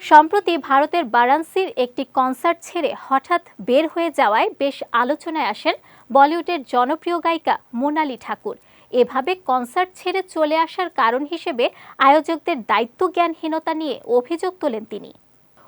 সম্প্রতি ভারতের বারাণসীর একটি কনসার্ট ছেড়ে হঠাৎ বের হয়ে যাওয়ায় বেশ আলোচনায় আসেন বলিউডের জনপ্রিয় গায়িকা মোনালি ঠাকুর। এভাবে কনসার্ট ছেড়ে চলে আসার কারণ হিসেবে আয়োজকদের দায়িত্বজ্ঞানহীনতা নিয়ে অভিযোগ তোলেন তিনি।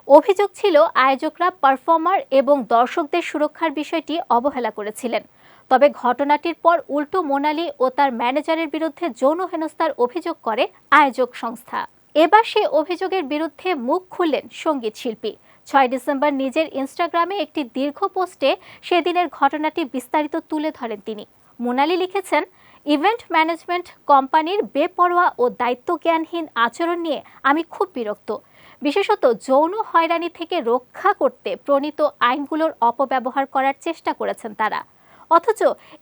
অভিযোগ ছিল, আয়োজকরা পারফর্মার এবং দর্শকদের সুরক্ষার বিষয়টি অবহেলা করেছিলেন। তবে ঘটনাটির পর উল্টো মোনালি ও তার ম্যানেজারের বিরুদ্ধে যৌন হেনস্থার অভিযোগ করে আয়োজক সংস্থা। এবার সে অভিযোগের বিরুদ্ধে মুখ খুললেন সংগীত শিল্পী। ছয় ডিসেম্বর নিজের ইনস্টাগ্রামে একটি দীর্ঘ পোস্টে সেদিনের ঘটনাটি বিস্তারিত তুলে ধরেন তিনি। মোনালি লিখেছেন, ইভেন্ট ম্যানেজমেন্ট কোম্পানির বেপরোয়া ও দায়িত্বজ্ঞানহীন আচরণ নিয়ে আমি খুব বিরক্ত। বিশেষত যৌন হয়রানি থেকে রক্ষা করতে প্রণীত আইনগুলোর অপব্যবহার করার চেষ্টা করেছেন তারা। অথচ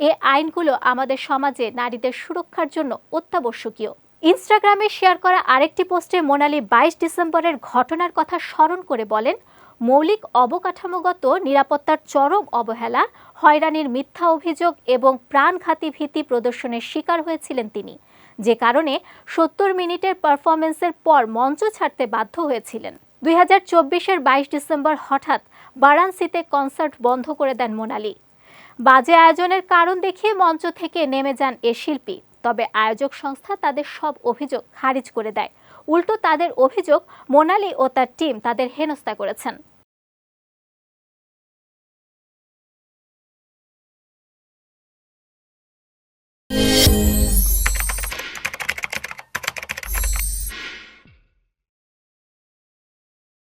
এ আইনগুলো আমাদের সমাজে নারীদের সুরক্ষার জন্য অত্যাবশ্যকীয়। ইনস্টাগ্রামে শেয়ার করা আরেকটি পোস্টে মোনালি বাইশ ডিসেম্বরের ঘটনার কথা স্মরণ করে বলেন, মৌলিক অবকাঠামোগত নিরাপত্তার চরম অবহেলা, হয়রানির মিথ্যা অভিযোগ এবং প্রাণঘাতী ভীতি প্রদর্শনের শিকার হয়েছিলেন তিনি। যে কারণে সত্তর মিনিটের পারফরমেন্সের পর মঞ্চ ছাড়তে বাধ্য হয়েছিলেন। দুই হাজার চব্বিশের বাইশ ডিসেম্বর হঠাৎ বারাণসীতে কনসার্ট বন্ধ করে দেন মোনালি। বাজে আয়োজনের কারণ দেখিয়ে মঞ্চ থেকে নেমে যান এ শিল্পী। তবে আয়োজক সংস্থা তাদের সব অভিযোগ খারিজ করে দেয়। উল্টো তাদের অভিযোগ, মোনালি ও তার টিম তাদের হেনস্থা করেছেন।